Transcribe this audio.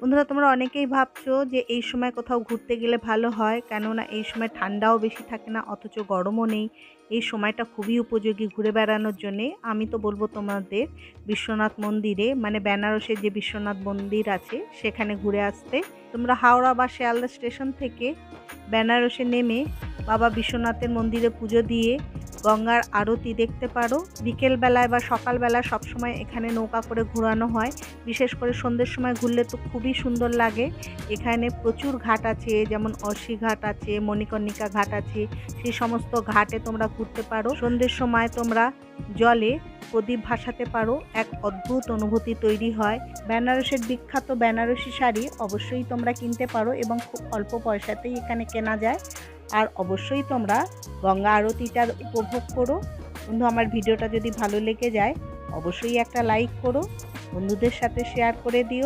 বন্ধুরা, তোমরা অনেকেই ভাবছ যে এই সময় কোথাও ঘুরতে গেলে ভালো হয়, কেননা এই সময় ঠান্ডাও বেশি থাকে না, অথচ গরমও নেই। এই সময়টা খুবই উপযোগী ঘুরে বেড়ানোর জন্যে। আমি তো বলব তোমাদের বিশ্বনাথ মন্দিরে মানে বেনারসের যে বিশ্বনাথ মন্দির আছে, সেখানে ঘুরে আসতে। তোমরা হাওড়া বা শিয়ালদা স্টেশন থেকে বেনারসে নেমে বাবা বিশ্বনাথের মন্দিরে পুজো দিয়ে গঙ্গার আরতি দেখতে পারো। বিকেলবেলায় বা সকালবেলা সবসময় এখানে নৌকা করে ঘোরানো হয়। বিশেষ করে সন্ধ্যের সময় ঘুরলে তো খুবই সুন্দর লাগে। এখানে প্রচুর ঘাট আছে, যেমন অসি ঘাট আছে, মণিকর্ণিকা ঘাট আছে সেই সমস্ত ঘাটে তোমরা ঘুরতে পারো। সন্ধ্যের সময় তোমরা জলে প্রদীপ ভাসাতে পারো। এক অদ্ভুত অনুভূতি তৈরি হয়। বেনারসের বিখ্যাত বেনারসি শাড়ি অবশ্যই তোমরা কিনতে পারো এবং খুব অল্প পয়সাতেই এখানে কেনা যায়। আর অবশ্যই তোমরা গঙ্গা আরতিটার উপভোগ করো। বন্ধু, আমার ভিডিওটা যদি ভালো লেগে যায়, অবশ্যই একটা লাইক করো। বন্ধুদের সাথে শেয়ার করে দিও।